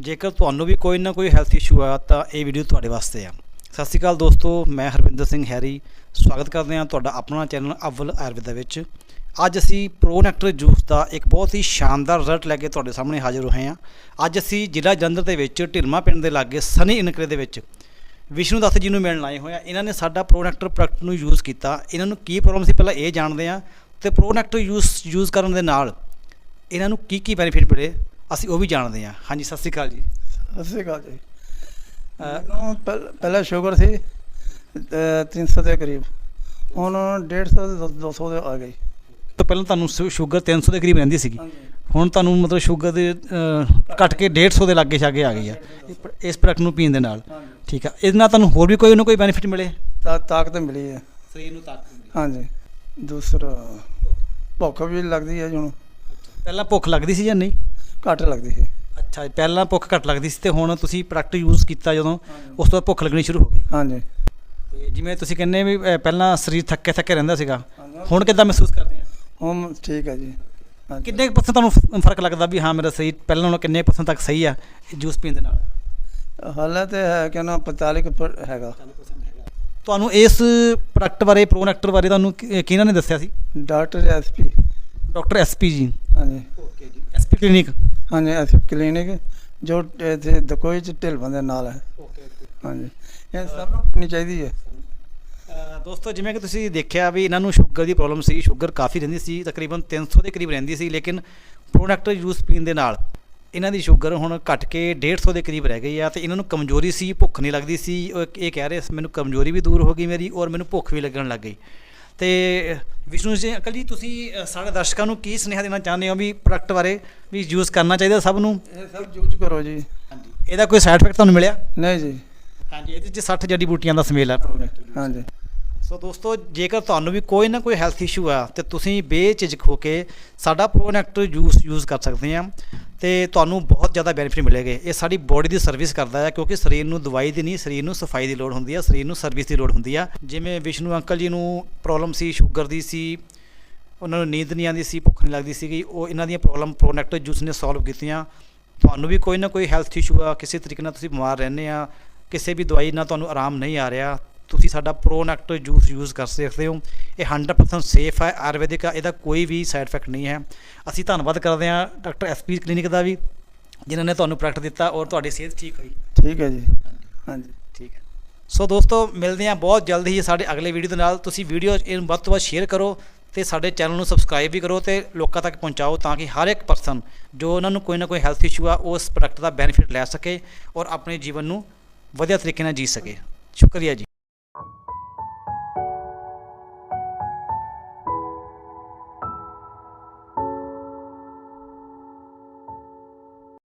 ਜੇਕਰ ਤੁਹਾਨੂੰ ਵੀ ਕੋਈ ਨਾ ਕੋਈ ਹੈਲਥ ਇਸ਼ੂ ਆ, ਤਾਂ ਇਹ ਵੀਡੀਓ ਤੁਹਾਡੇ ਵਾਸਤੇ ਆ। ਸਤਿ ਸ਼੍ਰੀ ਅਕਾਲ ਦੋਸਤੋ, ਮੈਂ ਹਰਵਿੰਦਰ ਸਿੰਘ ਹੈਰੀ। ਸਵਾਗਤ ਕਰਦੇ ਹਾਂ ਤੁਹਾਡਾ ਆਪਣਾ ਚੈਨਲ ਅਵਲ ਆਯੁਰਵੇਦਾ ਵਿੱਚ। ਅੱਜ ਅਸੀਂ ਪ੍ਰੋਨੈਕਟਰ ਜੂਸ ਦਾ ਇੱਕ ਬਹੁਤ ਹੀ ਸ਼ਾਨਦਾਰ ਰਿਜ਼ਲਟ ਲੈ ਕੇ ਤੁਹਾਡੇ ਸਾਹਮਣੇ ਹਾਜ਼ਰ ਹੋਏ ਹਾਂ। ਅੱਜ ਅਸੀਂ ਜ਼ਿਲ੍ਹਾ ਜਲੰਧਰ ਦੇ ਵਿੱਚ ਢਿਲਮਾ ਪਿੰਡ ਦੇ ਲਾਗੇ ਸਨੀ ਇਨਕਰੇ ਦੇ ਵਿੱਚ ਵਿਸ਼ਨੂੰ ਦੱਤ ਜੀ ਨੂੰ ਮਿਲਣ ਆਏ ਹੋਏ ਆ ਇਹਨਾਂ ਨੇ ਸਾਡਾ ਪ੍ਰੋਨੈਕਟਰ ਪ੍ਰੋਡਕਟ ਨੂੰ ਯੂਜ਼ ਕੀਤਾ। ਇਹਨਾਂ ਨੂੰ ਕੀ ਪ੍ਰੋਬਲਮ ਸੀ ਪਹਿਲਾਂ ਇਹ ਜਾਣਦੇ ਆ ਤੇ ਪ੍ਰੋਨੈਕਟਰ ਯੂਜ਼ ਯੂਜ਼ ਕਰਨ ਦੇ ਨਾਲ ਇਹਨਾਂ ਨੂੰ ਕੀ ਕੀ ਬੈਨੀਫਿਟ ਮਿਲੇ? ਅਸੀਂ ਉਹ ਵੀ ਜਾਣਦੇ ਹਾਂ। ਹਾਂਜੀ ਸਤਿ ਸ਼੍ਰੀ ਅਕਾਲ ਜੀ। ਸਤਿ ਸ਼੍ਰੀ ਅਕਾਲ ਜੀ। ਮੈਨੂੰ ਪਹਿ- ਪਹਿਲਾਂ ਸ਼ੂਗਰ ਸੀ ਅਹ 300 ਦੇ ਕਰੀਬ। ਹੁਣ 150 ਦੇ 200 ਦੇ ਆ ਗਈ। ਤੋਂ ਪਹਿਲਾਂ ਤੁਹਾਨੂੰ ਸ਼ੂ- ਸ਼ੂਗਰ 300 ਦੇ ਕਰੀਬ ਰਹਿੰਦੀ ਸੀਗੀ। ਹੁਣ ਤੁਹਾਨੂੰ ਮਤਲਬ ਸ਼ੂਗਰ ਦੇ ਅਹ, ਘਟ ਕੇ 150 ਦੇ ਲਾਗੇ ਛਾਗੇ ਆ ਗਈ ਆ। ਇਹ ਪ- ਇਸ ਪ੍ਰੋਡਕਟ ਨੂੰ ਪੀਣ ਦੇ ਨਾਲ। ਠੀਕ ਆ। ਇਹਦੇ ਨਾਲ ਤੁਹਾਨੂੰ ਹੋਰ ਵੀ ਕੋਈ ਨਾ ਕੋਈ ਬੈਨੀਫਿਟ ਮਿਲੇ? ਤਾਂ ਤਾਕਤ ਮਿਲੀ ਹੈ। ਸਰੀਰ ਨੂੰ ਤਾਕਤ ਹਾਂਜੀ। ਦੂਸਰਾ ਭੁੱਖ ਵੀ ਲੱਗਦੀ ਹੈ ਹੁਣ। ਪਹਿਲਾਂ ਭੁੱਖ ਲੱਗਦੀ ਸੀ ਜਾਂ ਨਹੀਂ? ਘੱਟ ਲੱਗਦੀ ਹੈ ਅੱਛਾ ਜੀ, ਪਹਿਲਾਂ ਭੁੱਖ ਘੱਟ ਲੱਗਦੀ ਸੀ ਤੇ ਹੁਣ ਤੁਸੀਂ ਪ੍ਰੋਡਕਟ ਯੂਜ਼ ਕੀਤਾ ਜਦੋਂ ਉਸ ਤੋਂ ਬਾਅਦ ਭੁੱਖ ਲੱਗਣੀ ਸ਼ੁਰੂ ਹੋ ਗਈ। ਹਾਂਜੀ। ਤੇ ਜਿਵੇਂ ਤੁਸੀਂ ਕਹਿੰਦੇ ਵੀ ਪਹਿਲਾਂ ਸਰੀਰ ਥੱਕੇ ਥੱਕੇ ਰਹਿੰਦਾ ਸੀਗਾ ਹੁਣ ਕਿੱਦਾਂ ਮਹਿਸੂਸ ਕਰਦੇ ਆ? ਹੁਣ ਠੀਕ ਹੈ ਜੀ। ਹਾਂਜੀ। ਕਿੰਨੇ ਪਰਸੈਂਟ ਤੁਹਾਨੂੰ ਫ- ਫ਼ਰਕ ਲੱਗਦਾ ਵੀ ਹਾਂ ਮੇਰਾ ਸਰੀਰ ਪਹਿਲਾਂ ਨਾਲੋਂ ਕਿੰਨੇ ਪਰਸੈਂਟ ਤੱਕ ਸਹੀ ਆ ਜੂਸ ਪੀਣ ਦੇ ਨਾਲ? ਹਾਲੇ ਤੇ ਹੈ ਕਿ ਨਾ 45 ਕੁ ਪਰ ਹੈਗਾ। ਤੁਹਾਨੂੰ ਇਸ ਪ੍ਰੋਡਕਟ ਬਾਰੇ ਪ੍ਰੋਨੈਕਟਰ ਬਾਰੇ ਤੁਹਾਨੂੰ ਕਿ- ਕਿਹਨਾਂ ਨੇ ਦੱਸਿਆ ਸੀ? Doctor SP doctor SP ji. ਹਾਂਜੀ। ਓਕੇ ਜੀ। SP clinic? ਹਾਂਜੀ ਐਸਪੀ ਕਲੀਨਿਕ ਜੋ ਇੱਥੇ ਦਕੋਈ ਚ ਢਿਲਵਾਂ ਦੇ ਨਾਲ ਹੈ। ਹਾਂਜੀ। ਇਹ ਸਭ ਨੂੰ ਪੀਣੀ ਚਾਹੀਦੀ ਹੈ। ਦੋਸਤੋ ਜਿਵੇਂ ਕਿ ਤੁਸੀਂ ਦੇਖਿਆ ਵੀ ਇਹਨਾਂ ਨੂੰ ਸ਼ੂਗਰ ਦੀ ਪ੍ਰੋਬਲਮ ਸੀ ਸ਼ੂਗਰ ਕਾਫੀ ਰਹਿੰਦੀ ਸੀ ਤਕਰੀਬਨ 300 ਦੇ ਕਰੀਬ ਰਹਿੰਦੀ ਸੀ ਲੇਕਿਨ ਪ੍ਰੋਡਕਟ ਯੂਜ਼ ਪੀਣ ਦੇ ਨਾਲ ਇਹਨਾਂ ਦੀ ਸ਼ੂਗਰ ਹੁਣ ਘਟ ਕੇ 150 ਦੇ ਕਰੀਬ ਰਹਿ ਗਈ ਆ ਤੇ ਇਹਨਾਂ ਨੂੰ ਕਮਜ਼ੋਰੀ ਸੀ ਭੁੱਖ ਨਹੀਂ ਲੱਗਦੀ ਸੀ। ਇਹ ਕਹਿ ਰਹੇ ਮੈਨੂੰ ਕਮਜ਼ੋਰੀ ਵੀ ਦੂਰ ਹੋ ਗਈ ਮੇਰੀ ਔਰ ਮੈਨੂੰ ਭੁੱਖ ਵੀ ਲੱਗਣ ਲੱਗ ਗਈ। ਤੇ ਵਿਸ਼ਨੂੰ ਜੀ ਅੰਕਲ ਜੀ ਤੁਸੀਂ ਸਾਡੇ ਦਰਸ਼ਕਾਂ ਨੂੰ ਕੀ ਸੁਨੇਹਾ ਦੇਣਾ ਚਾਹੁੰਦੇ ਹੋ ਵੀ ਪ੍ਰੋਡਕਟ ਬਾਰੇ ਵੀ ਯੂਜ਼ ਕਰਨਾ ਚਾਹੀਦਾ ਸਭ ਨੂੰ? ਇਹ ਸਭ ਯੂਜ਼ ਕਰੋ ਜੀ। ਹਾਂਜੀ। ਇਹਦਾ ਕੋਈ ਸਾਈਡ ਇਫੈਕਟ ਤੁਹਾਨੂੰ ਮਿਲਿਆ? ਨਹੀਂ ਜੀ। ਹਾਂਜੀ ਇਹਦੇ ਚ 60 ਜੜੀ ਬੂਟੀਆਂ ਦਾ ਸਮੇਲ ਆ। ਪ੍ਰੋਡਕਟ ਹਾਂਜੀ। ਸੋ ਦੋਸਤੋ ਜੇਕਰ ਤੁਹਾਨੂੰ ਵੀ ਕੋਈ ਨਾ ਕੋਈ ਹੈਲਥ ਇਸ਼ੂ ਆ ਤੇ ਤੁਸੀਂ ਬੇਝਿਜਕ ਹੋ ਕੇ ਸਾਡਾ ਪ੍ਰੋਨੈਕਟ ਜੂਸ ਯੂਜ਼ ਕਰ ਸਕਦੇ ਆ। ਤੇ ਤੁਹਾਨੂੰ ਬਹੁਤ ਜ਼ਿਆਦਾ ਬੈਨੀਫਿਟ ਮਿਲੇਗੇ। ਇਹ ਸਾਡੀ ਬੋਡੀ ਦੀ ਸਰਵਿਸ ਕਰਦਾ ਹੈ ਕਿਉਂਕਿ ਸਰੀਰ ਨੂੰ ਦਵਾਈ ਦੀ ਨਹੀਂ, ਸਰੀਰ ਨੂੰ ਸਫ਼ਾਈ ਦੀ ਲੋੜ ਹੁੰਦੀ ਆ ਸਰੀਰ ਨੂੰ ਸਰਵਿਸ ਦੀ ਲੋੜ ਹੁੰਦੀ ਆ। ਜਿਵੇਂ ਵਿਸ਼ਨੂੰ ਅੰਕਲ ਜੀ ਨੂੰ ਪ੍ਰੋਬਲਮ ਸੀ ਸ਼ੂਗਰ ਦੀ ਸੀ, ਉਹਨਾਂ ਨੂੰ ਨੀਂਦ ਨਹੀਂ ਆਉਂਦੀ ਸੀ, ਭੁੱਖ ਨਹੀਂ ਲੱਗਦੀ ਸੀਗੀ, ਉਹ ਇਹਨਾਂ ਦੀਆਂ ਪ੍ਰੋਬਲਮ ਪ੍ਰੋਨੈਕਟ ਜੂਸ ਨੇ ਸੋਲਵ ਕੀਤੀਆਂ। ਤੁਹਾਨੂੰ ਵੀ ਕੋਈ ਨਾ ਕੋਈ ਹੈਲਥ ਇਸ਼ੂ ਆ, ਕਿਸੇ ਤਰੀਕੇ ਨਾਲ ਤੁਸੀਂ ਬਿਮਾਰ ਰਹਿੰਦੇ ਆ, ਕਿਸੇ ਵੀ ਦਵਾਈ ਨਾਲ ਤੁਹਾਨੂੰ ਆਰਾਮ ਨਹੀਂ ਆ ਰਿਹਾ। ਤੁਸੀਂ ਸਾਡਾ ਪ੍ਰੋਨੈਕਟ ਜੂਸ ਯੂਜ਼ ਕਰ ਸਕਦੇ ਹੋ। ਇਹ 100% ਸੇਫ ਹੈ ਆਯੁਰਵੈਦਿਕ ਆ ਇਹਦਾ ਕੋਈ ਵੀ ਸਾਈਡ ਇਫੈਕਟ ਨਹੀਂ ਹੈ। ਅਸੀਂ ਧੰਨਵਾਦ ਕਰਦੇ ਹਾਂ ਡਾਕਟਰ ਐਸਪੀ ਕਲੀਨਿਕ ਦਾ ਵੀ ਜਿਨ੍ਹਾਂ ਨੇ ਤੁਹਾਨੂੰ ਪ੍ਰੋਡਕਟ ਦਿੱਤਾ ਔਰ ਤੁਹਾਡੀ ਸਿਹਤ ਠੀਕ ਹੋਈ। ਠੀਕ ਹੈ ਜੀ। ਹਾਂਜੀ। ਠੀਕ ਹੈ। ਸੋ ਦੋਸਤੋ ਮਿਲਦੇ ਹਾਂ ਬਹੁਤ ਜਲਦੀ ਹੀ ਸਾਡੇ ਅਗਲੇ ਵੀਡੀਓ ਦੇ ਨਾਲ। ਤੁਸੀਂ ਵੀਡੀਓ ਇਹਨੂੰ ਵੱਧ ਤੋਂ ਵੱਧ ਸ਼ੇਅਰ ਕਰੋ ਤੇ ਸਾਡੇ ਚੈਨਲ ਨੂੰ ਸਬਸਕ੍ਰਾਈਬ ਵੀ ਕਰੋ ਤੇ ਲੋਕਾਂ ਤੱਕ ਪਹੁੰਚਾਓ ਤਾਂ ਕਿ ਹਰ ਇੱਕ ਪਰਸਨ ਜੋ ਉਹਨਾਂ ਨੂੰ ਕੋਈ ਨਾ ਕੋਈ ਹੈਲਥ ਇਸ਼ੂ ਆ ਉਸ ਪ੍ਰੋਡਕਟ ਦਾ ਬੈਨੀਫਿਟ ਲੈ ਸਕੇ ਔਰ ਆਪਣੇ ਜੀਵਨ ਨੂੰ ਵਧੀਆ ਤਰੀਕੇ ਨਾਲ ਜੀ ਸਕੇ। ਸ਼ੁਕਰੀਆ ਜੀ।